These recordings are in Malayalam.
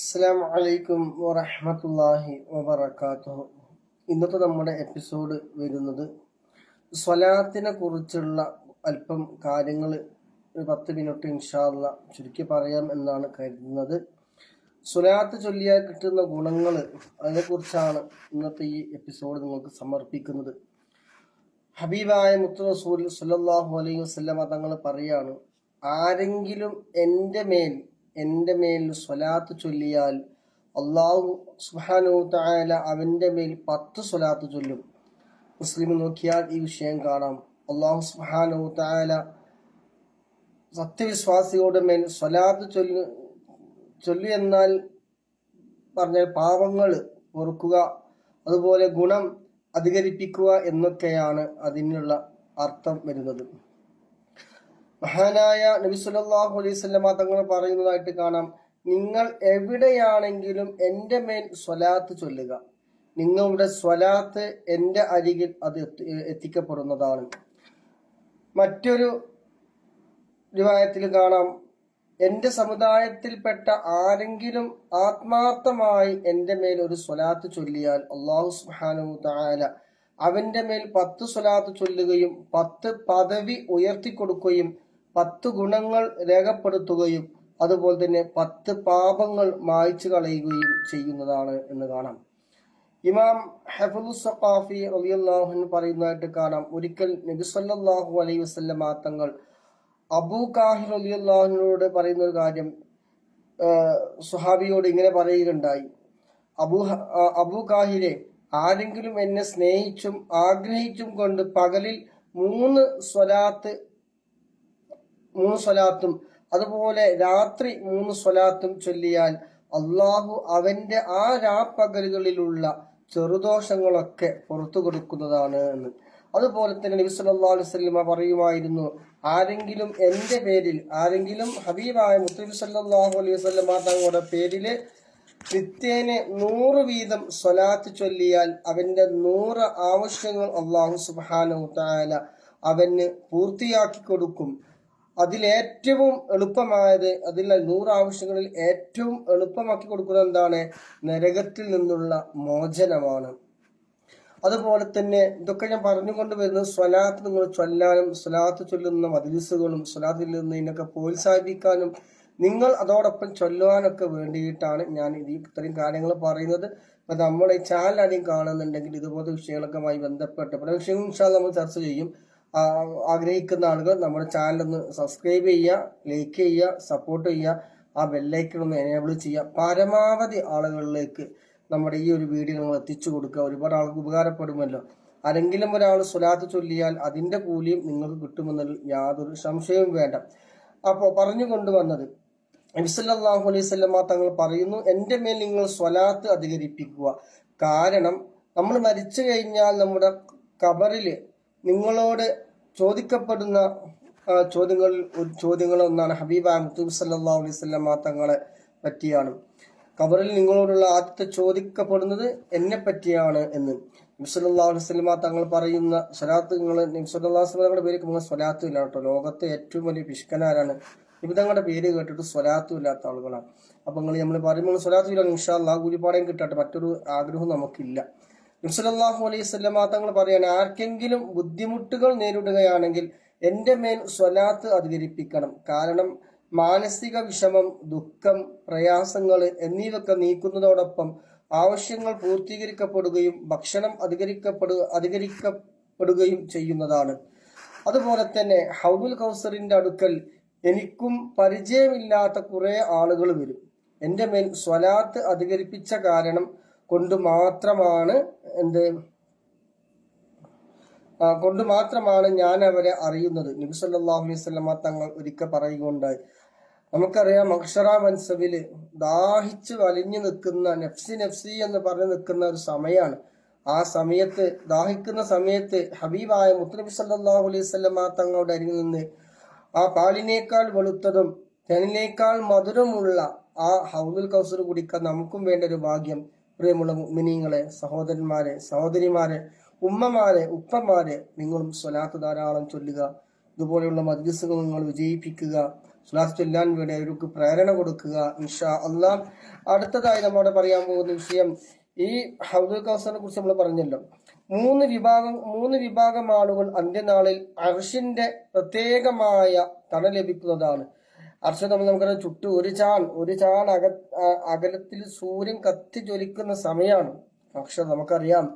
അസ്സാം വലൈക്കും വറഹമത്തല്ലാഹി വബർക്കാത്തു ഇന്നത്തെ നമ്മുടെ എപ്പിസോഡ് വരുന്നത് സ്വലാത്തിനെ കുറിച്ചുള്ള അല്പം കാര്യങ്ങൾ ഒരു പത്ത് മിനിറ്റ് ഇൻഷാല്ല ചുരുക്കി പറയാം എന്നാണ് കരുതുന്നത്. സ്വലാത്ത് ചൊല്ലിയാൽ കിട്ടുന്ന ഗുണങ്ങൾ അതിനെക്കുറിച്ചാണ് ഇന്നത്തെ ഈ എപ്പിസോഡ് നിങ്ങൾക്ക് സമർപ്പിക്കുന്നത്. ഹബീബായ മുത്തു റസൂൽ സുല്ലാഹു അലൈഹി വസല്ലമ തങ്ങൾ പറയാണ് ആരെങ്കിലും എന്റെ മേൽ എന്റെ മേൽ സ്വലാത്ത് ചൊല്ലിയാൽ അള്ളാഹു സുബ്ഹാനഹു തആല അവന്റെ മേൽ പത്ത് സ്വലാത്ത് ചൊല്ലും. മുസ്ലിം നോക്കിയാൽ ഈ വിഷയം കാണാം. അള്ളാഹു സുബ്ഹാനഹു തആല സത്യവിശ്വാസികളുടെ മേൽ സ്വലാത്ത് ചൊല്ലു ചൊല്ലി എന്നാൽ പറഞ്ഞ പാപങ്ങൾ പൊറുക്കുക അതുപോലെ ഗുണം അധികരിപ്പിക്കുക എന്നൊക്കെയാണ് അതിനുള്ള അർത്ഥം വരുന്നത്. മഹാനായ നബി സല്ലല്ലാഹു അലൈഹി വസല്ലമ തങ്ങൾ പറയുന്നതായിട്ട് കാണാം. നിങ്ങൾ എവിടെയാണെങ്കിലും എന്റെ മേൽ സ്വലാത്ത് ചൊല്ലുക. നിങ്ങളുടെ സ്വലാത്ത് എന്റെ അരികിൽ അത് എത്തിക്കപ്പെടുന്നതാണ്. മറ്റൊരു രൂപത്തിൽ കാണാം. എന്റെ സമുദായത്തിൽപ്പെട്ട ആരെങ്കിലും ആത്മാർത്ഥമായി എന്റെ മേൽ ഒരു സ്വലാത്ത് ചൊല്ലിയാൽ അള്ളാഹു സുബ്ഹാനഹു തആല അവന്റെ മേൽ പത്ത് സ്വലാത്ത് ചൊല്ലുകയും പത്ത് പദവി ഉയർത്തിക്കൊടുക്കുകയും പത്ത് ഗുണങ്ങൾ രേഖപ്പെടുത്തുകയും അതുപോലെ തന്നെ പത്ത് പാപങ്ങൾ മായ്ച്ചു കളയുകയും ചെയ്യുന്നതാണ് എന്ന് കാണാം. ഇമാം ഹഫലു സഖാഫി റളിയല്ലാഹു പറയുന്നതായിട്ട് കാണാം ഒരിക്കൽ നബി സല്ലല്ലാഹു അലൈഹി വസല്ലമ തങ്ങൾ അബൂ കാഹിർ റളിയല്ലാഹുവിനോട് പറയുന്ന ഒരു കാര്യം സുഹാബിയോട് ഇങ്ങനെ പറയുകയുണ്ടായി. അബൂ അബൂ കാഹിരെ ആരെങ്കിലും എന്നെ സ്നേഹിച്ചും ആഗ്രഹിച്ചും കൊണ്ട് പകലിൽ മൂന്ന് സ്വലാത്ത് മൂന്ന് സ്വലാത്തും അതുപോലെ രാത്രി മൂന്ന് സ്വലാത്തും ചൊല്ലിയാൽ അള്ളാഹു അവന്റെ ആ രാപ്പകലുകളിലുള്ള ചെറുദോഷങ്ങളൊക്കെ പുറത്തു കൊടുക്കുന്നതാണ് എന്ന്. അതുപോലെ തന്നെ നബി സല്ലാ അലൈഹി വസല്ലമ പറയുമായിരുന്നു ആരെങ്കിലും എന്റെ പേരിൽ ആരെങ്കിലും ഹബീബായ മുത്തനബി സല്ലാഹു അലൈഹി വസ്ലമ തങ്ങളുടെ പേരിൽ നിത്യേനെ നൂറ് വീതം സ്വലാത്ത് ചൊല്ലിയാൽ അവന്റെ നൂറ് ആവശ്യങ്ങൾ അള്ളാഹു തആല അവന് പൂർത്തിയാക്കി കൊടുക്കും. അതിലേറ്റവും എളുപ്പമായത് അതിൽ നൂറ് ആവശ്യങ്ങളിൽ ഏറ്റവും എളുപ്പമാക്കി കൊടുക്കുന്നത് എന്താണ്? നരകത്തിൽ നിന്നുള്ള മോചനമാണ്. അതുപോലെ തന്നെ ഇതൊക്കെ ഞാൻ പറഞ്ഞുകൊണ്ട് വരുന്നത് സ്വലാത്ത് നിങ്ങൾ ചൊല്ലാനും സ്വലാത്ത് ചൊല്ലുന്ന മദ്രസുകളും സ്വലാത്തിൽ നിന്ന് ഇതിനൊക്കെ പ്രോത്സാഹിപ്പിക്കാനും നിങ്ങൾ അതോടൊപ്പം ചൊല്ലുവാനൊക്കെ വേണ്ടിയിട്ടാണ് ഞാൻ ഇത് ഇത്രയും കാര്യങ്ങൾ പറയുന്നത്. അപ്പൊ നമ്മൾ ഈ ചാനൽ ആദ്യം കാണുന്നുണ്ടെങ്കിൽ ഇതുപോലത്തെ വിഷയങ്ങളൊക്കെ ബന്ധപ്പെട്ട് പല വിഷയങ്ങളും നമ്മൾ ചർച്ച ചെയ്യും. ആഗ്രഹിക്കുന്ന ആളുകൾ നമ്മുടെ ചാനൽ ഒന്ന് സബ്സ്ക്രൈബ് ചെയ്യുക ലൈക്ക് ചെയ്യുക സപ്പോർട്ട് ചെയ്യുക ആ ബെല്ലൈക്കൺ ഒന്ന് എനേബിൾ ചെയ്യുക. പരമാവധി ആളുകളിലേക്ക് നമ്മുടെ ഈ ഒരു വീഡിയോ നമ്മൾ എത്തിച്ചു കൊടുക്കുക. ഒരുപാട് ആൾക്ക് ഉപകാരപ്പെടുമല്ലോ. ആരെങ്കിലും ഒരാൾ സ്വലാത്ത് ചൊല്ലിയാൽ അതിന്റെ കൂലിയും നിങ്ങൾക്ക് കിട്ടുമെന്നതിൽ യാതൊരു സംശയവും വേണ്ട. അപ്പോൾ പറഞ്ഞു കൊണ്ടുവന്നത് നബിസല്ലാഹു അലൈഹി തങ്ങൾ പറയുന്നു എന്റെ മേൽ നിങ്ങൾ സ്വലാത്ത് അധികരിപ്പിക്കുക. കാരണം നമ്മൾ മരിച്ചു കഴിഞ്ഞാൽ നമ്മുടെ കബറിൽ നിങ്ങളോട് ചോദിക്കപ്പെടുന്ന ചോദ്യങ്ങളിൽ ഒരു ചോദ്യങ്ങൾ ഒന്നാണ് ഹബീബ അഹമ്മദ് സല്ലാ അലൈഹി സ്വലമ തങ്ങളെ പറ്റിയാണ്. കബറിൽ നിങ്ങളോടുള്ള ആദ്യത്തെ ചോദിക്കപ്പെടുന്നത് എന്നെ പറ്റിയാണ് എന്ന്. നബ്സല്ലാ അലൈഹി തങ്ങൾ പറയുന്ന സ്വലാത്ത് നിങ്ങൾ നബ്സല്ലാ തങ്ങളുടെ പേര് നിങ്ങൾ സ്വലാത്തു ഇല്ല കേട്ടോ. ലോകത്തെ ഏറ്റവും വലിയ പിഷ്കനാരാണ് ഇവതങ്ങളുടെ പേര് കേട്ടിട്ട് സ്വലാത്തും ഇല്ലാത്ത ആളുകളാണ്. അപ്പൊ നിങ്ങൾ നമ്മൾ പറയുമ്പോൾ സ്വലാത്തും ഇല്ല നിഷാ അള്ളാഹ് കൂലിപ്പാടയും കിട്ടട്ടെ മറ്റൊരു ആഗ്രഹം നമുക്കില്ല. നബ്സല്ലാഹു അലൈഹി സ്വലമ തങ്ങൾ പറയാണ് ആർക്കെങ്കിലും ബുദ്ധിമുട്ടുകൾ നേരിടുകയാണെങ്കിൽ എന്റെ മേൽ സ്വലാത്ത് അധികരിപ്പിക്കണം. കാരണം മാനസിക വിഷമം ദുഃഖം പ്രയാസങ്ങൾ എന്നിവയൊക്കെ നീക്കുന്നതോടൊപ്പം ആവശ്യങ്ങൾ പൂർത്തീകരിക്കപ്പെടുകയും ഭക്ഷണം അധികരിക്കപ്പെടു അധികരിക്കപ്പെടുകയും ചെയ്യുന്നതാണ്. അതുപോലെ തന്നെ ഹൗബുൽ കൗസറിന്റെ അടുക്കൽ എനിക്കും പരിചയമില്ലാത്ത കുറേ ആളുകൾ വരും. എന്റെ മേൽ സ്വലാത്ത് അധികരിപ്പിച്ച കാരണം കൊണ്ട് മാത്രമാണ് എന്ത്? കൊണ്ട് മാത്രമാണ് ഞാൻ അവരെ അറിയുന്നത്. നബി സല്ലല്ലാഹു അലൈഹി തങ്ങൾ ഒരിക്കൽ പറയുകയുണ്ടായി. നമുക്കറിയാം അക്ഷര മൻസബിൽ ദാഹിച്ച് വലിഞ്ഞു നിൽക്കുന്ന നഫ്സി നഫ്സി എന്ന് പറഞ്ഞു നിൽക്കുന്ന ഒരു സമയമാണ് ആ സമയത്ത് ദാഹിക്കുന്ന സമയത്ത് ഹബീബായ മുത്തനബി സല്ലാഹു അലൈഹി വസല്ലമ തങ്ങളുടെ അരികിൽ നിന്ന് ആ പാലിനേക്കാൾ വെളുത്തതും തനിനേക്കാൾ മധുരമുള്ള ആ ഹൗദുൽ കൗസർ കുടിക്കാൻ നമുക്കും വേണ്ട ഒരു ഭാഗ്യം പ്രിയമുള്ള മിനിങ്ങളെ സഹോദരന്മാരെ സഹോദരിമാരെ ഉമ്മമാരെ ഉപ്പമാരെ നിങ്ങളും സ്വലാത്ത് ധാരാളം ചൊല്ലുക. ഇതുപോലെയുള്ള മദ്രസുകൾ നിങ്ങൾ വിജയിപ്പിക്കുക. സ്വലാത്ത് ചൊല്ലാൻ വേണ്ടി അവർക്ക് പ്രേരണ കൊടുക്കുക. ഇൻഷാ അല്ല. അടുത്തതായി നമ്മുടെ പറയാൻ പോകുന്ന വിഷയം ഈ ഹൗദുൽ കൗസറിനെ കുറിച്ച് നമ്മൾ പറഞ്ഞല്ലോ. മൂന്ന് വിഭാഗം മൂന്ന് വിഭാഗം ആളുകൾ അന്ത്യനാളിൽ അർഷിന്റെ പ്രത്യേകമായ തണ ലഭിക്കുന്നതാണ്. അർഷ തമ്മിൽ നമുക്കറിയാം ചുട്ടു ഒരു ചാൺ ഒരു ചാൺ അക അകലത്തിൽ സൂര്യൻ കത്തി ജ്വലിക്കുന്ന സമയമാണ് പക്ഷെ നമുക്കറിയാം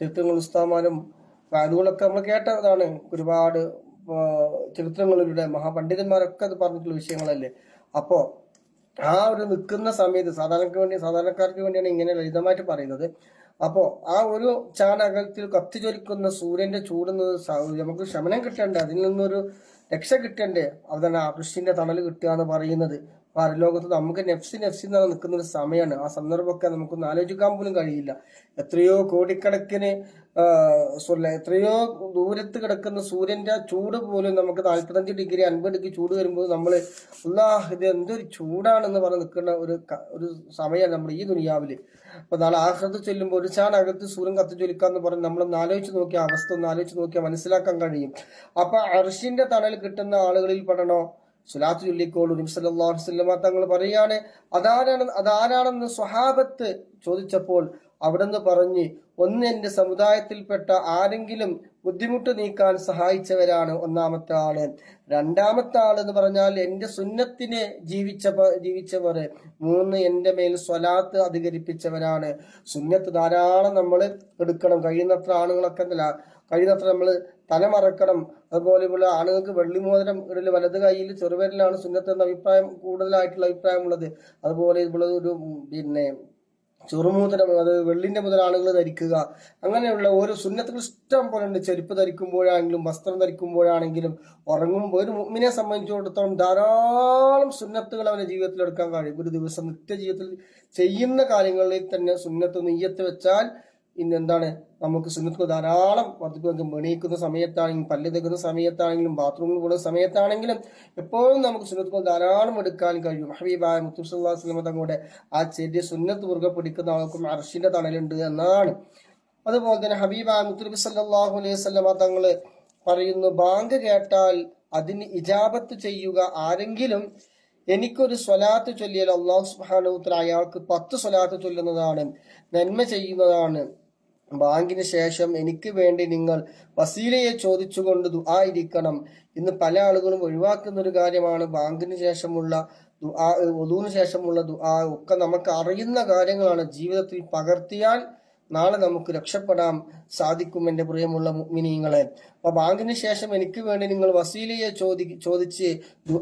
ചിത്രങ്ങൾ ഉസ്താമാരും വാലുകളൊക്കെ നമ്മൾ കേട്ടതാണ്. ഒരുപാട് ചരിത്രങ്ങളിലൂടെ മഹാപണ്ഡിതന്മാരൊക്കെ അത് പറഞ്ഞിട്ടുള്ള വിഷയങ്ങളല്ലേ? അപ്പോ ആ ഒരു നിൽക്കുന്ന സമയത്ത് സാധാരണക്ക് വേണ്ടി സാധാരണക്കാർക്ക് വേണ്ടിയാണ് ഇങ്ങനെ ലളിതമായിട്ട് പറയുന്നത്. അപ്പോ ആ ഒരു ചാണകത്തിൽ അകലത്തിൽ ജ്വലിക്കുന്ന സൂര്യന്റെ ചൂടുന്നത് നമുക്ക് ശമനം കിട്ടേണ്ട? അതിൽ നിന്നൊരു രക്ഷ കിട്ടണ്ടേ? ആ കൃഷിന്റെ തണൽ കിട്ടുക എന്ന് പറയുന്നത്. പരലോകത്ത് നമുക്ക് നെഫ്സി നെഫ്സി എന്നാണ് നിൽക്കുന്ന ഒരു സമയമാണ് ആ സന്ദർഭമൊക്കെ നമുക്കൊന്ന് ആലോചിക്കാൻ പോലും കഴിയില്ല. എത്രയോ കോടിക്കണക്കിന് എത്രയോ ദൂരത്ത് കിടക്കുന്ന സൂര്യന്റെ ചൂട് പോലും നമുക്ക് നാൽപ്പത്തഞ്ച് ഡിഗ്രി അൻപത് ഡിഗ്രി ചൂട് വരുമ്പോൾ നമ്മൾ അല്ലാഹ് ഇത് എന്തൊരു ചൂടാണെന്ന് പറഞ്ഞ് നിൽക്കുന്ന ഒരു ഒരു സമയമാണ് നമ്മൾ ഈ ദുനിയാവിൽ അപ്പൊ നാളെ ആഹ്റത്ത് ചെല്ലുമ്പോൾ ഒരു ചാനകത്ത് സൂര്യൻ കത്തി ജ്വലിക്കാന്ന് പറഞ്ഞ് നമ്മൾ ആലോചിച്ച് നോക്കിയ അവസ്ഥ ഒന്ന് ആലോചിച്ച് നോക്കിയാൽ മനസ്സിലാക്കാൻ കഴിയും. അപ്പൊ അർഷിന്റെ തണൽ കിട്ടുന്ന ആളുകളിൽ പെടണോ? സുലാത്ത് ചൊല്ലിക്കോളൂ അലൈഹി വസ്ലമ തങ്ങൾ പറയാണ് അതാരാണ് അതാരാണെന്ന് സ്വഹാബത്ത് ചോദിച്ചപ്പോൾ അവിടുന്ന് പറഞ്ഞ് ഒന്ന് എന്റെ സമുദായത്തിൽപ്പെട്ട ആരെങ്കിലും ബുദ്ധിമുട്ട് നീക്കാൻ സഹായിച്ചവരാണ് ഒന്നാമത്തെ ആൾ. രണ്ടാമത്തെ ആൾ എന്ന് പറഞ്ഞാൽ എന്റെ സുന്നത്തിനെ ജീവിച്ച ജീവിച്ചവർ മൂന്ന് എന്റെ മേൽ സ്വലാത്ത് അധികരിപ്പിച്ചവരാണ്. സുന്നത്ത് ധാരാളം നമ്മൾ എടുക്കണം. കഴിയുന്നത്ര ആണുങ്ങളൊക്കെ അല്ല. കഴിയുന്നത്ര നമ്മൾ തലമറക്കണം അതുപോലെയുള്ള ആണുങ്ങൾക്ക് വെള്ളിമോതിരം ഇടൽ വലത് കൈയിൽ ചെറുവിരലാണ് സുന്നത്ത് എന്ന അഭിപ്രായം കൂടുതലായിട്ടുള്ള അഭിപ്രായമുള്ളത്. അതുപോലെ ഇവിടെ ഒരു പിന്നെ ചെറുമൂതരം അത് വെള്ളിന്റെ മുതൽ ആളുകൾ ധരിക്കുക. അങ്ങനെയുള്ള ഓരോ സുന്നത്തുകൾ ഇഷ്ടം പോലെ ഉണ്ട്. ചെരുപ്പ് ധരിക്കുമ്പോഴാണെങ്കിലും വസ്ത്രം ധരിക്കുമ്പോഴാണെങ്കിലും ഉറങ്ങുമ്പോൾ ഒരു മുമ്മിനെ സംബന്ധിച്ചിടത്തോളം ധാരാളം സുന്നത്തുകൾ അവന്റെ ജീവിതത്തിൽ എടുക്കാൻ കഴിയും. ഒരു ദിവസം നിത്യ ജീവിതത്തിൽ ചെയ്യുന്ന കാര്യങ്ങളിൽ തന്നെ സുന്നത്ത് നെയ്യത്ത് വെച്ചാൽ ഇന്ന് എന്താണ് നമുക്ക് സുഹൃത്തുക്കൾ ധാരാളം വർദ്ധിപ്പിക്കും എണീക്കുന്ന സമയത്താണെങ്കിലും പല്ല് തേക്കുന്ന സമയത്താണെങ്കിലും ബാത്റൂമിൽ പോകുന്ന സമയത്താണെങ്കിലും എപ്പോഴും നമുക്ക് സുഹൃത്തുക്കൾ ധാരാളം എടുക്കാൻ കഴിയും. ഹബീബായ മുത്തുസല്ലാ വസ്ലമ തങ്ങളുടെ ആ ചെറിയ സുന്നത്ത് മുറുകെ പിടിക്കുന്ന ആൾക്കും അർഷിന്റെ തണലുണ്ട് എന്നാണ്. അതുപോലെ തന്നെ ഹബീബായ മുത്തുനബി സല്ലാഹു അലൈഹി സ്വലമ തങ്ങൾ പറയുന്നു ബാങ്ക് കേട്ടാൽ അതിന് ഇജാബത്ത് ചെയ്യുക ആരെങ്കിലും എനിക്കൊരു സ്വലാത്ത് ചൊല്ലിയാൽ അള്ളാഹു സുബ്ഹാനഹു അയാൾക്ക് പത്ത് സ്വലാത്ത് ചൊല്ലുന്നതാണ് നന്മ ചെയ്യുന്നതാണ്. ബാങ്കിന് ശേഷം എനിക്ക് വേണ്ടി നിങ്ങൾ വസീലയെ ചോദിച്ചുകൊണ്ട് ദുആ ഇരിക്കണം. ഇന്ന് പല ആളുകളും ഒഴിവാക്കുന്ന ഒരു കാര്യമാണ്. ബാങ്കിന് ശേഷമുള്ള ദുആ ഒതുവിന് ശേഷമുള്ള ദുആ ഒക്കെ നമുക്ക് അറിയുന്ന കാര്യങ്ങളാണ്. ജീവിതത്തിൽ പകർത്തിയാൽ നാളെ നമുക്ക് രക്ഷപ്പെടാൻ സാധിക്കും എന്റെ പ്രിയമുള്ള മിനിങ്ങളെ അപ്പൊ ബാങ്കിന് ശേഷം എനിക്ക് വേണ്ടി നിങ്ങൾ വസീലയെ ചോദി ചോദിച്ച്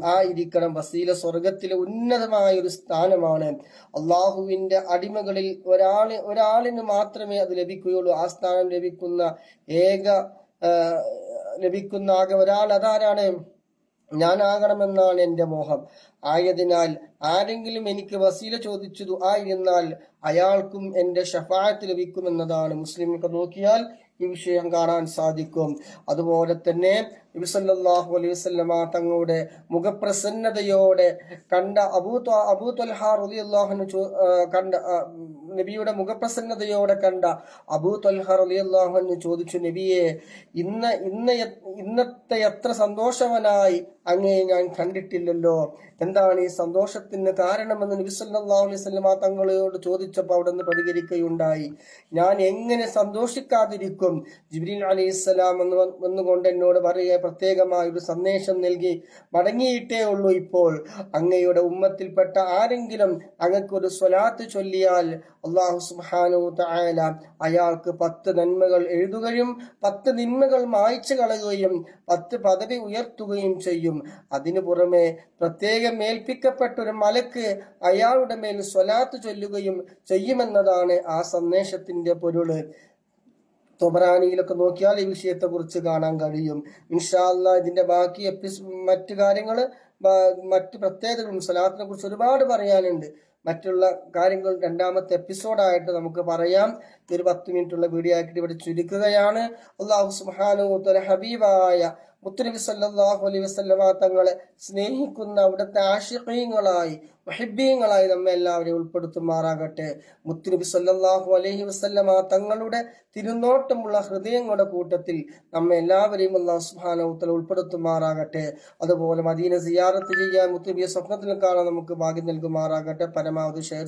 ആ ഇരിക്കണം. വസീല സ്വർഗത്തിലെ ഉന്നതമായ ഒരു സ്ഥാനമാണ്. അള്ളാഹുവിന്റെ അടിമകളിൽ ഒരാൾ ഒരാളിന് മാത്രമേ അത് ലഭിക്കുകയുള്ളൂ. ആ സ്ഥാനം ലഭിക്കുന്ന ഏക ലഭിക്കുന്ന ആകെ ഒരാൾ അതാരാണ്? ഞാനാകണമെന്നാണ് എന്റെ മോഹം. ആയതിനാൽ ആരെങ്കിലും എനിക്ക് വസീല ചോദിച്ചു ദുആ എന്നാൽ അയാൾക്കും എന്റെ ഷഫായത്ത് ലഭിക്കുമെന്നതാണ്. മുസ്ലിമൊക്കെ നോക്കിയാൽ ഈ വിഷയം കാണാൻ സാധിക്കും. അതുപോലെ തന്നെ നബി സല്ലല്ലാഹു അലൈഹി വസല്ലമ തങ്ങളുടെ മുഖപ്രസന്നതയോടെ കണ്ട അബൂ അബൂ ത്വൽഹ റളിയല്ലാഹു അൻഹു കണ്ട നബിയുടെ മുഖപ്രസന്നതയോടെ കണ്ട അബൂ തൊൽഹർ അൻഹു ചോദിച്ചു നബിയെ ഇന്ന് ഇന്ന് ഇന്നത്തെ എത്ര സന്തോഷവനായി അങ്ങേ ഞാൻ കണ്ടിട്ടില്ലല്ലോ. എന്താണ് ഈ സന്തോഷത്തിന് കാരണമെന്ന് നബി സല്ലല്ലാഹു അലൈഹി സ്വലമ തങ്ങളോട് ചോദിച്ചപ്പോൾ അവിടെ നിന്ന് പ്രതികരിക്കുകയുണ്ടായി. ഞാൻ എങ്ങനെ സന്തോഷിക്കാതിരിക്കും? ജിബ്രീൽ അലൈഹിസ്സലാം എന്ന് വ- വന്നുകൊണ്ട് എന്നോട് പറയുക പ്രത്യേകമായ ഒരു സന്ദേശം നൽകി മടങ്ങിയിട്ടേ ഉള്ളൂ ഇപ്പോൾ. അങ്ങയുടെ ഉമ്മത്തിൽപ്പെട്ട ആരെങ്കിലും അങ്ങക്കൊരു സ്വലാത്ത് ചൊല്ലിയാൽ അള്ളാഹു സുബ്ഹാനഹു തായാല അയാൾക്ക് പത്ത് നന്മകൾ എഴുതുകയും പത്ത് നിന്മകൾ മായ്ച്ചു കളയുകയും പത്ത് പദവി ഉയർത്തുകയും ചെയ്യും. അതിനു പുറമെ പ്രത്യേകം ഏൽപ്പിക്കപ്പെട്ട ഒരു മലക്ക് അയാളുടെ മേൽ സ്വലാത്ത് ചൊല്ലുകയും ചെയ്യുമെന്നതാണ് ആ സന്ദേശത്തിന്റെ പൊരുൾ തൊബറാനിയിലൊക്കെ നോക്കിയാൽ ഈ വിഷയത്തെ കുറിച്ച് കാണാൻ കഴിയും. ഇൻഷാല്ല ഇതിന്റെ ബാക്കി എപ്പിസ് മറ്റു കാര്യങ്ങൾ മറ്റ് പ്രത്യേകതകളും സലാത്തിനെ കുറിച്ച് ഒരുപാട് പറയാനുണ്ട്. മറ്റുള്ള കാര്യങ്ങൾ രണ്ടാമത്തെ എപ്പിസോഡായിട്ട് നമുക്ക് പറയാം. ഒരു പത്ത് മിനിറ്റുള്ള വീഡിയോ ആക്കിയിട്ട് ഇവിടെ ചുരുക്കുകയാണ്. അള്ളാഹു സുഹാനു ഹബീബായ മുത്തുനബി സല്ലാഹു അലൈഹി വസല്ലമ തങ്ങളെ സ്നേഹിക്കുന്ന അവിടുത്തെ ആഷിഖീങ്ങളായി വഹിബീങ്ങളായി നമ്മെ എല്ലാവരെയും ഉൾപ്പെടുത്തുമാറാകട്ടെ. മുത്തുനബി സല്ലാഹു അലൈഹി വസല്ലമ തങ്ങളുടെ തിരുനോട്ടമുള്ള ഹൃദയങ്ങളുടെ കൂട്ടത്തിൽ നമ്മെ എല്ലാവരെയും അള്ളാഹു തആല ഉൾപ്പെടുത്തുമാറാകട്ടെ. അതുപോലെ മദീന സിയാറത്ത് ചെയ്യാൻ മുത്തുനബിയെ സ്വപ്നത്തിൽ കാണാൻ നമുക്ക് ഭാഗ്യം നൽകുമാറാകട്ടെ. പരമാവധി ഷെയർ